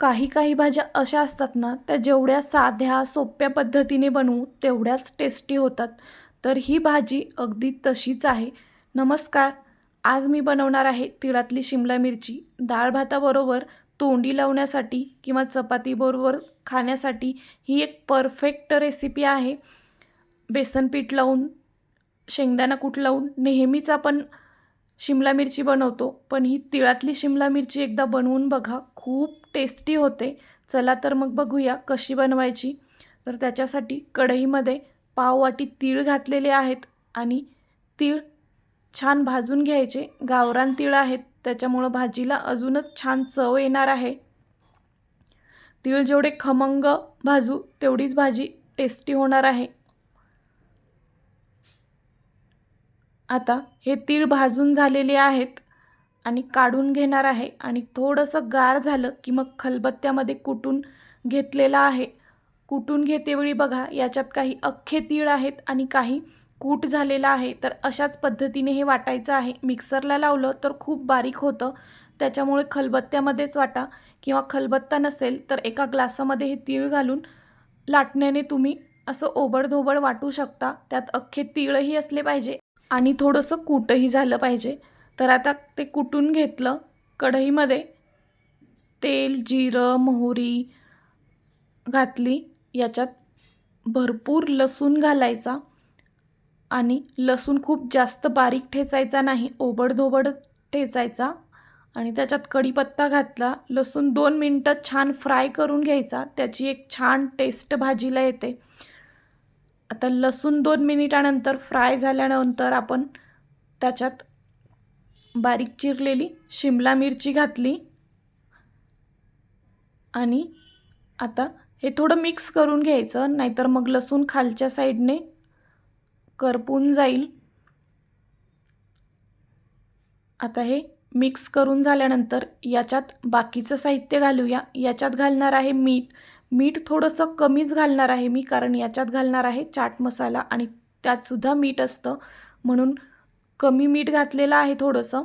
काही काही भाज्या अशा असतात ना त्या जेवढ्या साध्या सोप्या पद्धतीने बनवू तेवढ्याच टेस्टी होतात. तर ही भाजी अगदी तशीच आहे. नमस्कार आज मी बनवणार आहे तिळातली शिमला मिरची. डाळ भाताबरोबर तोंडी लावण्यासाठी किंवा चपातीबरोबर खाण्यासाठी ही एक परफेक्ट रेसिपी आहे. बेसन पीठ लावून शेंगदाणा कूट लावून नेहमीच आपण शिमला मिरची बनवतो पण ही तिळातली शिमला मिरची एकदा बनवून बघा खूप टेस्टी होते. चला तर मग बघूया कशी बनवायची. तर त्याच्यासाठी कढईमध्ये पाववाटी तीळ घातलेले आहेत आणि तीळ छान भाजून घ्यायचे. गावरान तीळ आहेत त्याच्यामुळं भाजीला अजूनच छान चव येणार आहे. तीळ जेवढे खमंग भाजू तेवढीच भाजी टेस्टी होणार आहे. आता हे तीळ भाजून झालेले आहेत आणि काढून घेणार आहे. आणि थोडंसं गार झालं की मग खलबत्त्यामध्ये कुटून घेतलेलं आहे. कुटून घेतेवेळी बघा याच्यात काही अख्खे तीळ आहेत आणि काही कूट झालेला आहे. तर अशाच पद्धतीने हे वाटायचं आहे. मिक्सरला लावलं तर खूप बारीक होतं. त्याच्यामुळे खलबत्त्यामध्येच वाटा किंवा खलबत्ता नसेल तर एका ग्लासामध्ये हे तीळ घालून लाटण्याने तुम्ही असं ओबडधोबड वाटू शकता. त्यात अख्खे तीळही असले पाहिजे. आणि थोडंसं कूटही झालं पाहिजे. तर आता ते कुटून घेतलं कढईमध्ये. तेल जिरं मोहरी घातली. याच्यात भरपूर लसूण घालायचा आणि लसूण खूप जास्त बारीक ठेचायचा नाही ओबडधोबड ठेचायचा. आणि त्याच्यात कढीपत्ता घातला. लसूण दोन मिनटं छान फ्राय करून घ्यायचा. त्याची एक छान टेस्ट भाजीला येते. आता लसूण दोन मिनिटानंतर फ्राय झाल्यानंतर आपण त्याच्यात बारीक चिरलेली शिमला मिरची घातली. आणि आता हे थोडं मिक्स करून घ्यायचं नाहीतर मग लसूण खालच्या साईडने करपून जाईल. आता हे मिक्स करून झाल्यानंतर याच्यात बाकीचं साहित्य घालूया. याच्यात घालणार आहे मीठ मीठ थोडंसं कमीच घालणार आहे मी कारण याच्यात घालणार आहे चाट मसाला आणि त्यातसुद्धा मीठ असतं. म्हणून कमी मीठ घातलेलं आहे थोडंसं.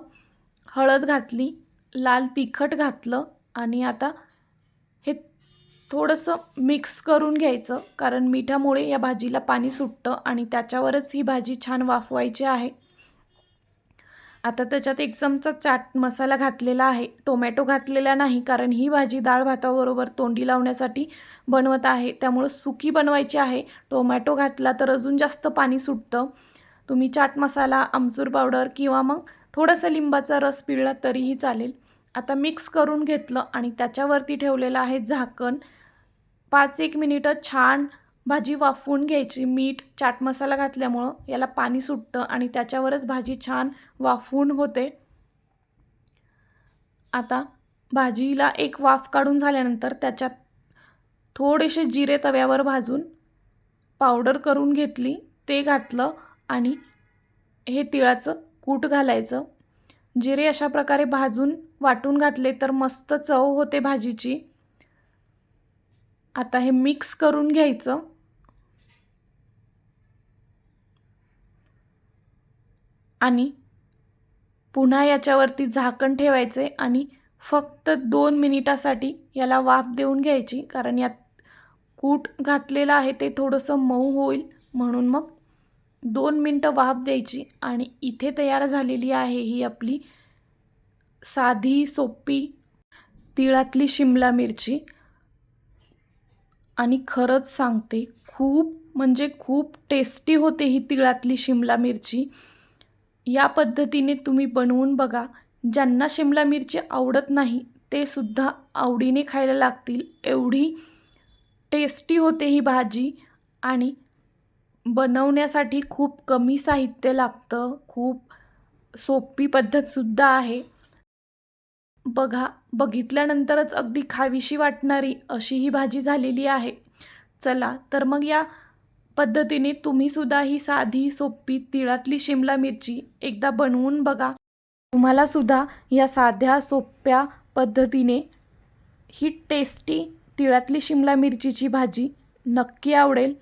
हळद घातली लाल तिखट घातलं आणि आता हे थोडंसं मिक्स करून घ्यायचं कारण मिठामुळे या भाजीला पाणी सुटतं आणि त्याच्यावरच ही भाजी छान वाफवायची आहे. आता त्याच्यात एक चमचा चाट मसाला घातलेला आहे. टोमॅटो घातलेला नाही कारण ही भाजी डाळ भाताबरोबर तोंडी लावण्यासाठी बनवत आहे. त्यामुळं सुकी बनवायची आहे. टोमॅटो घातला तर अजून जास्त पाणी सुटतं. तुम्ही चाट मसाला आमचूर पावडर किंवा मग थोडासा लिंबाचा रस पिळला तरीही चालेल. आता मिक्स करून घेतलं आणि त्याच्यावरती ठेवलेलं आहे झाकण. पाच एक मिनिटं छान भाजी वाफवून घ्यायची. मीठ चाट मसाला घातल्यामुळं याला पाणी सुटतं आणि त्याच्यावरच भाजी छान वाफवून होते. आता भाजीला एक वाफ काढून झाल्यानंतर त्याच्यात थोडेसे जिरे तव्यावर भाजून पावडर करून घेतली. ते घातलं आणि हे तिळाचं कूट घालायचं. जिरे अशा प्रकारे भाजून वाटून घातले तर मस्त चव होते भाजीची. आता हे मिक्स करून घ्यायचं. आणि पुन्हा याच्यावरती झाकण ठेवायचे आणि फक्त दोन मिनिटासाठी याला वाफ देऊन घ्यायची कारण यात कूट घातलेलं आहे ते थोडंसं मऊ होईल. म्हणून मग दोन मिनटं वाफ द्यायची आणि इथे तयार झालेली आहे ही आपली साधी सोपी तिळातली शिमला मिरची. आणि खरंच सांगते खूप म्हणजे खूप टेस्टी होते ही तिळातली शिमला मिरची. या पद्धतीने तुम्ही बनवून बघा. ज्यांना शिमला मिरची आवडत नाही ते सुद्धा आवडीने खायला लागतील. एवढी टेस्टी होते ही भाजी आणि बनवण्यासाठी खूप कमी साहित्य लागतं. खूप सोपी पद्धतसुद्धा आहे. बघा बघितल्यानंतरच अगदी खावीशी वाटणारी अशी ही भाजी झालेली आहे. चला तर मग या पद्धतीने तुम्हीसुद्धा ही साधी सोपी तिळातली शिमला मिरची एकदा बनवून बघा. तुम्हालासुद्धा या साध्या सोप्या पद्धतीने ही टेस्टी तिळातली शिमला मिरचीची भाजी नक्की आवडेल.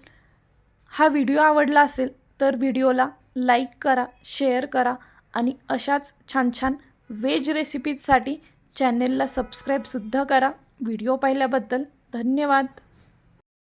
हा व्हिडिओ आवडला असेल तर व्हिडिओला लाईक करा शेअर करा आणि अशाच छान छान वेज रेसिपीजसाठी चॅनेलला सबस्क्राईबसुद्धा करा. व्हिडिओ पाहिल्याबद्दल धन्यवाद.